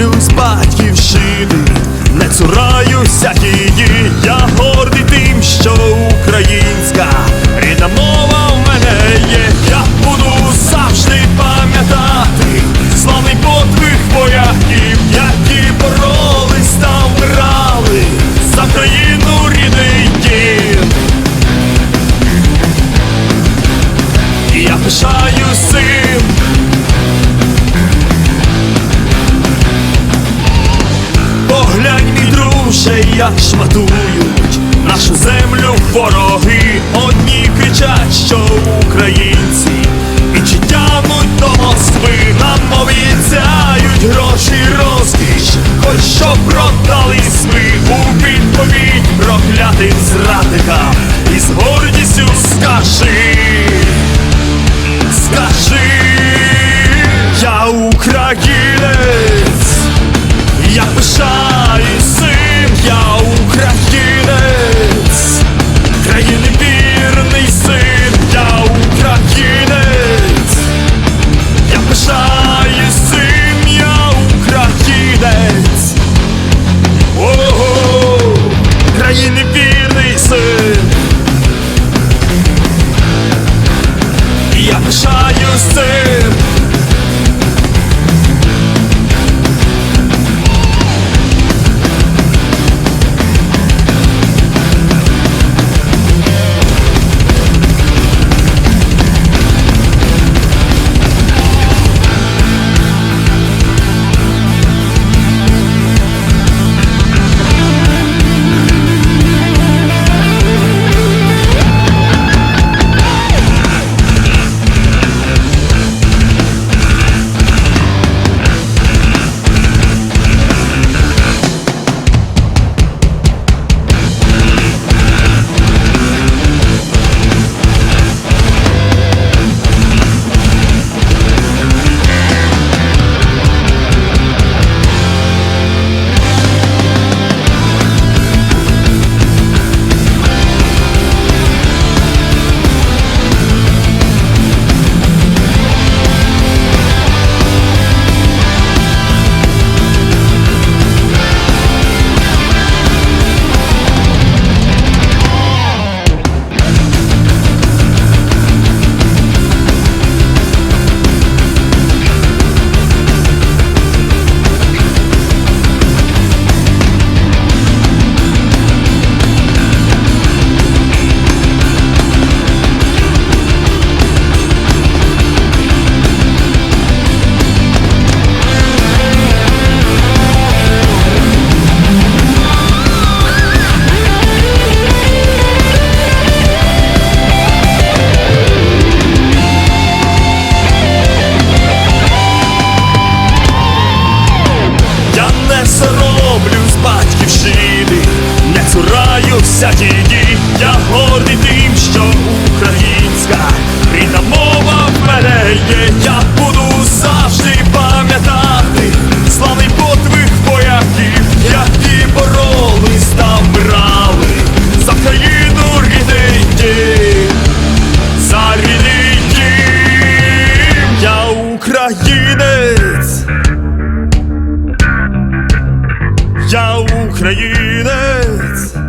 землю з батьківщини, не цураюся її, я гордий тим, що українська рідна мова в мене є, я буду завжди пам'ятати, славний подвиг вояків, які боролись та вмирали за країну рідний дім. Я пишаю. Друже, як шматують нашу землю вороги. Одні кричать, що українці, інші тягнуть до Москви, нам обіцяють гроші, розкіш, хоч що продались ми у відповідь проклятим зрадникам. І з гордістю скажи, скажи, я українець. Цураюся її, я гордий тим, що українська рідна мова в. Я буду завжди пам'ятати славний подвиг вояків, які боролись та вмирали за країну рідний за рідний я українець. Я українець